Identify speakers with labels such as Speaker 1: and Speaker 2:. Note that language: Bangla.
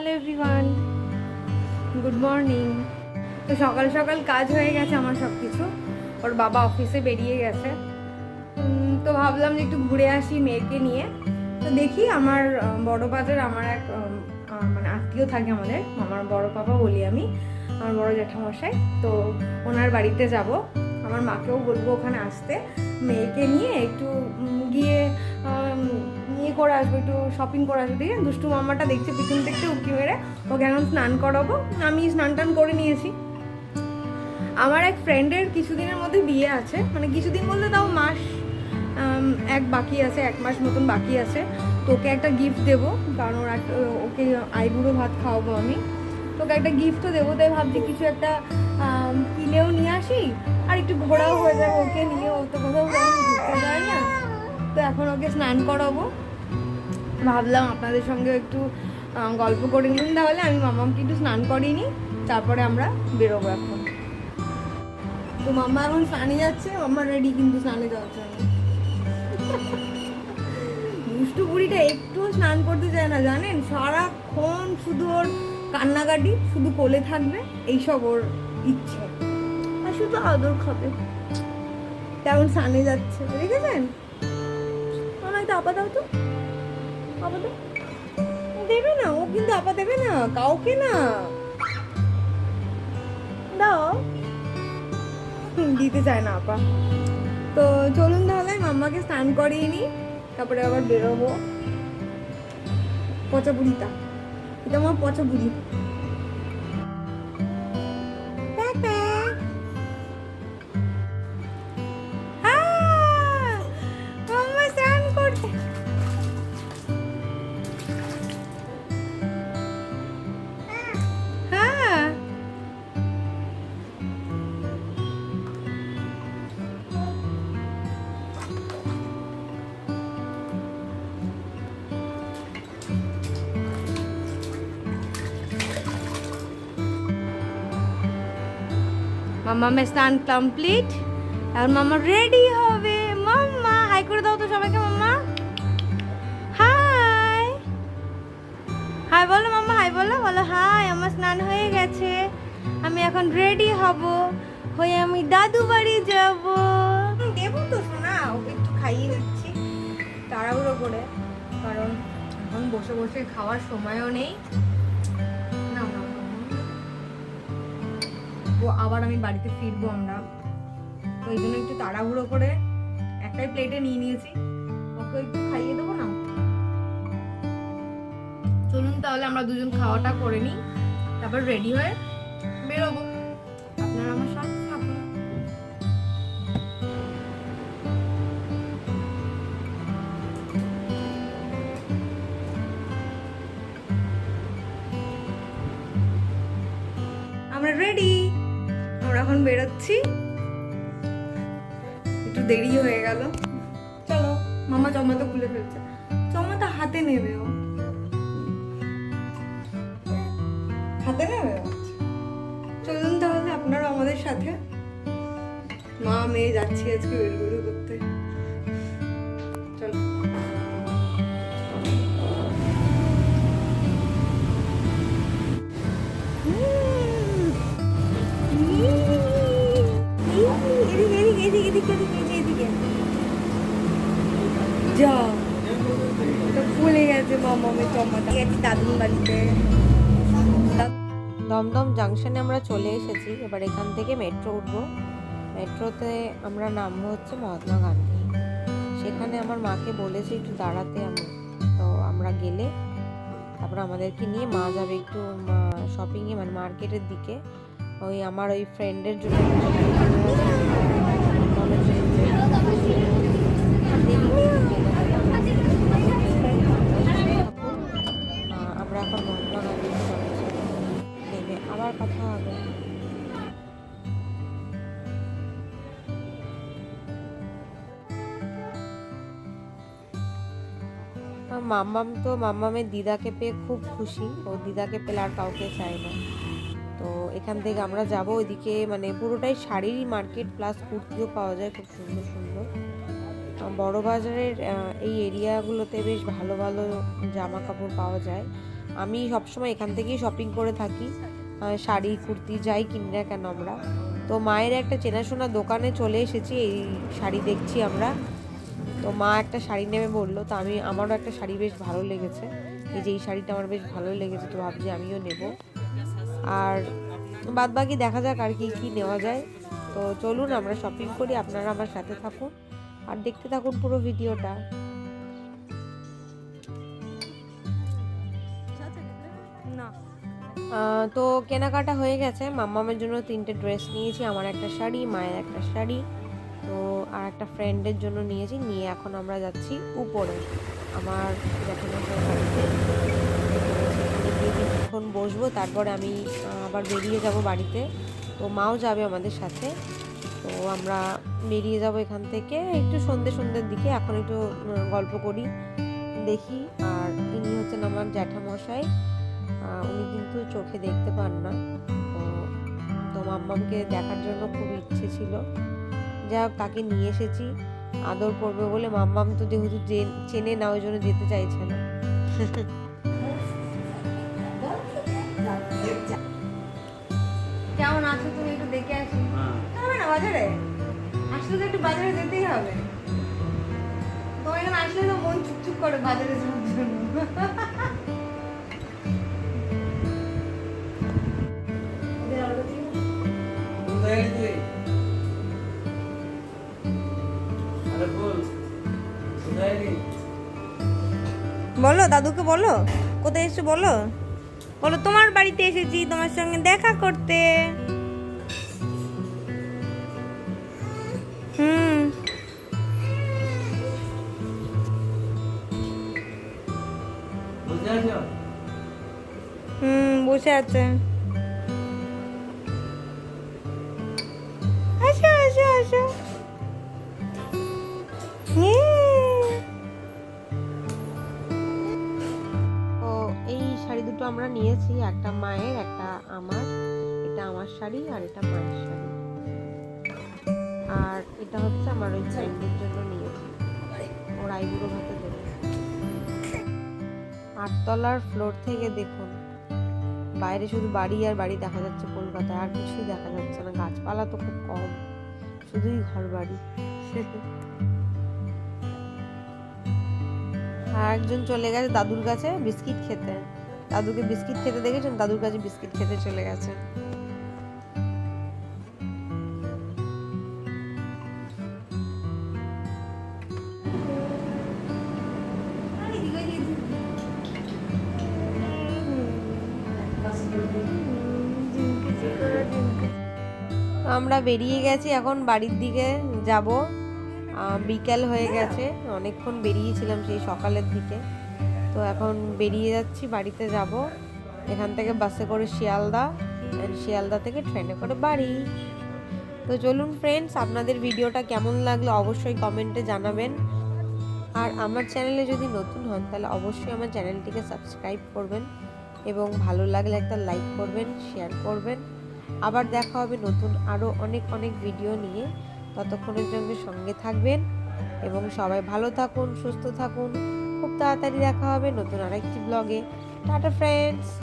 Speaker 1: হ্যালো এভরিওয়ান গুড মর্নিং তো সকাল সকাল কাজ হয়ে গেছে আমার সব কিছু ওর বাবা অফিসে বেরিয়ে গেছে। তো ভাবলাম যে একটু ঘুরে আসি মেয়েকে নিয়ে। তো দেখি আমার বড় বাজার আমার এক মানে আত্মীয় থাকে আমাদের। আমার বড় পাপা বলি আমি, আমার বড় জ্যাঠামশাই। তো ওনার বাড়িতে যাব। আমার মাকেও বলব ওখানে আসতে। মেয়েকে নিয়ে একটু গিয়ে ইয়ে করে আসব, একটু শপিং করে আসব দিয়ে দুষ্টু মামাটা দেখছে, পিছন থেকে উকি মেরে, ওকে এখন স্নান করাবো। আমি স্নান টান করে নিয়েছি। আমার এক ফ্রেন্ডের কিছুদিনের মধ্যে বিয়ে আছে। মানে কিছুদিন বলতে তাও মাস এক বাকি আছে, এক মাস মতন বাকি আছে। তো ওকে একটা গিফট দেবো, কারণ ওর ওকে আইবুড়ো ভাত খাওয়াবো আমি। তোকে একটা গিফটও দেবো, তাই ভাবছি কিছু একটা কিনেও নিয়ে আসি, আর একটু ঘোরাও হয়ে যাবে ওকে নিয়ে। ও তো কোথাও ঘুরতে যায় না তো এখন ওকে স্নান করাবো। ভাবলাম আপনাদের সঙ্গে একটু গল্প করে নিন তাহলে আমি মামামকে একটু স্নান করিনি তারপরে আমরা বেরোবো এখন। তো মামা এখন স্নানে যাচ্ছে মামা রেডি কিন্তু স্নানে যাওয়ার জন্য। দুষ্টু বুড়িটা একটু স্নান করতে চায় না, জানেন? সারাক্ষণ শুধু ওর কান্নাকাটি, শুধু কোলে থাকবে, এইসব ওর ইচ্ছে। আর শুধু আদর খাবে। তেমন স্নানে যাচ্ছে, দেখেছেন? আমার তো আপা দাও তো দেবে না, ও কিন্তু আপা দেবে না, কাউকে না। দাও। দিতে চায় না আপা। তো চলুন তাহলে, মাম্মাকে স্নান করিয়ে নি তারপরে আবার বেরোবো। পচা বুড়িটা। এটা আমার পচা বুড়ি। মাম্মা মে স্নান কমপ্লিট আর মাম্মা রেডি হবে। মাম্মা হাই করে দাও তো সবাইকে মাম্মা হাই হাই বলো মাম্মা হাই বলো। বলো হাই আমার স্নান হয়ে গেছে। আমি এখন রেডি হব। হয়ে আমি দাদু বাড়ি যাব। দেবো তো শোনা ওকে একটু খাইয়ে দিচ্ছি, তাড়াহুড়ো করে। কারণ এখন বসে বসে খাওয়ার সময়ও নেই। ও আবার আমি বাড়িতে ফিরবো আমরা। তো এই জন্য একটু তাড়াহুড়ো করে একটাই প্লেটে নিয়ে নিয়েছি। ওকে একটু খাইয়ে দেবো না? চলুন তাহলে আমরা দুজন খাওয়াটা করে নিই। তারপর রেডি হয়ে বেরোবো। আমরা রেডি আমরা এখন বেরোচ্ছি। একটু দেরি হয়ে গেল। চলো, মামা চমা তো খুলে ফেলছে। চমা তো হাতে নেবে ও। হাতে নেবে। চলুন তাহলে আপনারা আমাদের সাথে। মা, মেয়ে যাচ্ছি আজকে বেরু করতে চলো। যা তো ভুলে গেছে মামামের চম্মাটা গেছি দাদুর বাড়িতে।
Speaker 2: দমদম জাংশনে আমরা চলে এসেছি। এবার এখান থেকে মেট্রো উঠবো। মেট্রোতে আমরা নামবো হচ্ছে মহাত্মা গান্ধী। সেখানে আমার মাকে বলেছি একটু দাঁড়াতে আমি। তো আমরা গেলে তারপর আমাদেরকে নিয়ে মা যাবে একটু শপিংয়ে মানে মার্কেটের দিকে। ওই আমার ওই ফ্রেন্ডের জন্য। মাম্মাম তো মাম্মামের দিদাকে পেয়ে খুব খুশি। ও দিদাকে পেলে আর কাউকে চায় না। তো এখান থেকে আমরা যাব ওইদিকে মানে পুরোটাই শাড়িরই মার্কেট, প্লাস কুর্তিও পাওয়া যায় খুব সুন্দর সুন্দর। বড় বাজারের এই এরিয়াগুলোতে বেশ ভালো ভালো জামা কাপড় পাওয়া যায়। আমি সবসময় এখান থেকেই শপিং করে থাকি। শাড়ি, কুর্তি যাই কিনি না কেন আমরা। তো মায়ের একটা চেনাশোনা দোকানে চলে এসেছি, এই শাড়ি দেখছি আমরা। তো মা একটা শাড়ি নেবে বলল তো আমি আমারও একটা শাড়ি বেশ ভালো লেগেছে। এই যে এই শাড়িটা আমার বেশ ভালো লেগেছে তো ভাবছি আমিও নেব। আর বাদ বাকি দেখা যাক আর কি কী নেওয়া যায়। তো চলুন আমরা শপিং করি আপনারা আমার সাথে থাকুন। আর দেখতে থাকুন পুরো ভিডিওটা। তো কেনাকাটা হয়ে গেছে। মাম্মামের জন্য তিনটে ড্রেস নিয়েছি আমার একটা শাড়ি মায়ের একটা শাড়ি। আর একটা ফ্রেন্ডের জন্য নিয়েছি, নিয়ে এখন আমরা যাচ্ছি উপরে। আমার কিছুক্ষণ বসবো, তারপরে আমি আবার বেরিয়ে যাব বাড়িতে। তো মাও যাবে আমাদের সাথে। তো আমরা বেরিয়ে যাব এখান থেকে। একটু সন্ধ্যে সন্ধ্যের দিকে, এখন একটু গল্প করি, দেখি। আর ইনি হচ্ছেন আমার জ্যাঠামশাই। উনি কিন্তু চোখে দেখতে পান না। তো তো মাম্মামকে দেখার জন্য খুব ইচ্ছে ছিল। যা তাকে নিয়ে এসেছি? আদর করবে বলে মাম্মাম তো যেহেতু চেনে না ওই জন্য যেতে চাইছে না।
Speaker 1: কেমন আছো তুমি? একটু দেখে আসি। হবে না বাজারে? আসলে তো একটু বাজারে যেতেই হবে। তোমার এখানে আসলে তো মন চুপচুপ করে বাজারে যাওয়ার জন্য। দাদুকে বলো? কোথায় এসে বলো? বলো তোমার বাড়িতে এসেছি তোমার সঙ্গে দেখা করতে। হুম। হুম বসে আছে।
Speaker 2: আমরা নিয়েছি একটা মায়ের, একটা আমার, এটা আমার শাড়ি আর এটা মায়ের শাড়ি। আর এটা হচ্ছে আমার ওই ফ্রেন্ডের জন্য নিয়েছি। ওর আইবুড়ো ভাতে দেবে। আটতলার ফ্লোর থেকে দেখুন, বাইরে শুধু বাড়ি আর বাড়ি দেখা যাচ্ছে কলকাতায়। আর কিছুই দেখা যাচ্ছে না। গাছপালা তো খুব কম, শুধুই ঘর বাড়ি। আর একজন চলে গেছে দাদুর কাছে বিস্কিট খেতে। দাদুকে বিস্কিট খেতে দেখেছেন? দাদুর কাছে বিস্কিট খেতে চলে গেছে। আমরা বেরিয়ে গেছি, এখন বাড়ির দিকে যাব। বিকেল হয়ে গেছে, অনেকক্ষণ বেরিয়েছিলাম সেই সকালের দিকে। তো এখন বেরিয়ে যাচ্ছি, বাড়িতে যাব। এখান থেকে বাসে করে শিয়ালদা শিয়ালদা থেকে ট্রেনে করে বাড়ি। তো চলুন ফ্রেন্ডস আপনাদের ভিডিওটা কেমন লাগল অবশ্যই কমেন্টে জানাবেন। আর আমার চ্যানেলে যদি নতুন হন, তাহলে অবশ্যই আমার চ্যানেলটিকে সাবস্ক্রাইব করবেন এবং ভালো লাগলে একটা লাইক করবেন শেয়ার করবেন। আবার দেখা হবে নতুন আরও অনেক অনেক ভিডিও নিয়ে। ততক্ষণের জন্য সঙ্গে থাকবেন এবং সবাই ভালো থাকুন, সুস্থ থাকুন। খুব তাড়াতাড়ি দেখা হবে নতুন আরেকটি ব্লগে টাটা ফ্রেন্ডস